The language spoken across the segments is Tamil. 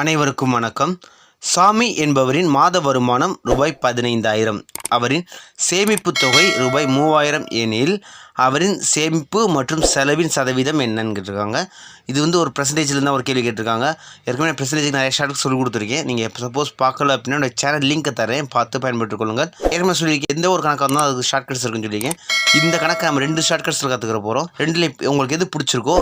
அனைவருக்கும் வணக்கம். சாமி என்பவரின் மாத வருமானம் ரூபாய் பதினைந்தாயிரம். அவரின் சேமிப்பு தொகை ரூபாய் மூவாயிரம் எனில் அவரின் சேமிப்பு மற்றும் செலவின் சதவீதம் என்னன்னு கேட்டிருக்காங்க. இது வந்து ஒரு பர்சன்டேஜில் தான் ஒரு கேள்வி கேட்டிருக்காங்க. ஏற்கனவே பர்சன்டேஜ் நிறைய ஷார்ட்க்கு சொல்லி கொடுத்துருக்கேன். நீங்கள் சப்போஸ் பார்க்கல அப்படின்னா என்னோட சேனல் லிங்க்கை தரேன். பார்த்து பயன்படுத்திக் கொள்ளுங்கள். ஏற்கனவே சொல்லியிருக்கேன். எந்த ஒரு கணக்காக இருந்தாலும் அதுக்கு ஷார்ட்கட்ஸ் இருக்குன்னு சொல்லியிருக்கேன். இந்த கணக்கை நம்ம ரெண்டு ஷார்ட்கட்ஸில் கற்றுக்கிற போகிறோம் ரெண்டுல உங்களுக்கு எது பிடிச்சிருக்கோ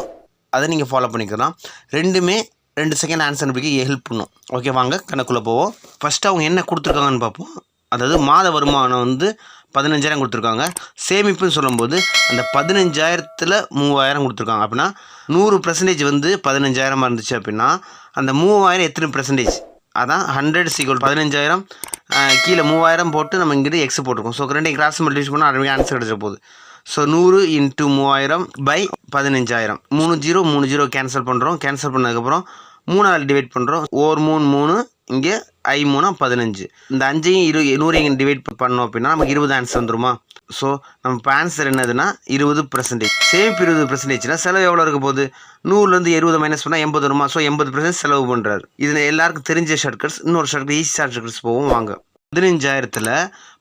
அதை நீங்கள் ஃபாலோ பண்ணிக்கலாம். ரெண்டுமே ரெண்டு செகண்ட் ஆன்சர் பிடிக்க ஹெல்ப் பண்ணும். ஓகே வாங்க கணக்குள்ளே போவோம். ஃபஸ்ட்டு அவங்க என்ன கொடுத்துருக்காங்கன்னு பார்ப்போம். அதாவது மாத வருமானம் வந்து பதினஞ்சாயிரம் கொடுத்துருக்காங்க. சேமிப்புன்னு சொல்லும்போது அந்த பதினஞ்சாயிரத்தில் மூவாயிரம் கொடுத்துருக்காங்க. அப்படின்னா நூறு பர்சன்டேஜ் வந்து பதினஞ்சாயிரமாக இருந்துச்சு அப்படின்னா அந்த மூவாயிரம் எத்தனை பர்சன்டேஜ் அதான் ஹண்ட்ரட் சீக்வல் பதினஞ்சாயிரம். கீழே மூவாயிரம் போட்டு நம்ம இங்கிட்டு எக்ஸ் போட்டிருக்கோம். ஸோ ரெண்டையும் கிராஸ் மல்டிபிள் பண்ணால் அதுவே ஆன்சர் கிடச்ச போகுது. ஸோ நூறு இன்ட்டு மூவாயிரம் பை பதினஞ்சாயிரம். மூணு ஜீரோ மூணு ஜீரோ கேன்சல் பண்ணுறோம் கேன்சல் பண்ணதுக்கப்புறம் மூணால் டிவைட் பண்ணுறோம் ஓர் மூணு மூணு இங்கே ஐ மூணா பதினஞ்சு. இந்த அஞ்சையும் இரு நூறையும் டிவைட் பண்ணோம் அப்படின்னா நமக்கு இருபது ஆன்சர் வந்துருமா? ஸோ நம்ம இப்போ ஆன்சர் என்னதுன்னா இருபது பர்சன்டேஜ் சேமிப்பு இருபது பர்சன்டேஜ்னா செலவு எவ்வளோ இருக்க போகுது? நூறுலேருந்து இருபது மைனஸ் பண்ணால் எண்பது வருமா? ஸோ எண்பது பர்சன்ட் செலவு பண்ணுறாரு இதில் எல்லாருக்கும் தெரிஞ்ச ஷார்ட்கட்ஸ் இன்னொரு ஷார்ட்கட் ஈஸி ஷார்ட்கட்ஸ் போவோம் வாங்க. பதினஞ்சாயிரத்தில்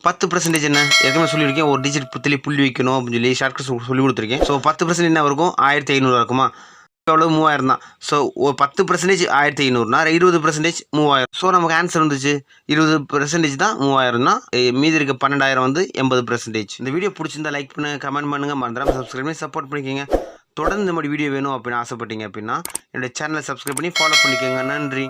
பத்து பர்சன்டேஜ் என்ன? ஏற்கனவே சொல்லியிருக்கேன் ஒரு டிஜிட் புத்தலி புள்ளி வைக்கணும் அப்படின்னு சொல்லி ஷார்ட்கட்ஸ் சொல்லி கொடுத்துருக்கேன். ஸோ பத்து பர்சன்ட் என்ன இருக்கும் ஆயிரத்தி ஐநூறு இருக்குமா? எவ்வளோ மூவாயிரம் தான். ஸோ ஒரு பத்து பர்சன்டேஜ் ஆயிரத்தி ஐநூறுனா இருபது பர்சன்டேஜ் மூவாயிரம். ஸோ நமக்கு ஆன்சர் வந்துச்சு. இருபது பர்சன்டேஜ் தான் மூவாயிரம்னா மீதி இருக்க பன்னெண்டாயிரம் வந்து எண்பது பர்சன்டேஜ் இந்த வீடியோ பிடிச்சிருந்தா லைக் பண்ணுங்கள் கமெண்ட் பண்ணுங்க. மறந்துடாம சப்ஸ்கிரைப் பண்ணி சப்போர்ட் பண்ணிக்கோங்க. தொடர்ந்து இந்த மாதிரி வீடியோ வேணும் அப்படின்னு ஆசைப்பட்டீங்க அப்படின்னா என்னோட சேனலை சப்ஸ்கிரைப் பண்ணி ஃபாலோ பண்ணிக்கோங்க. நன்றி.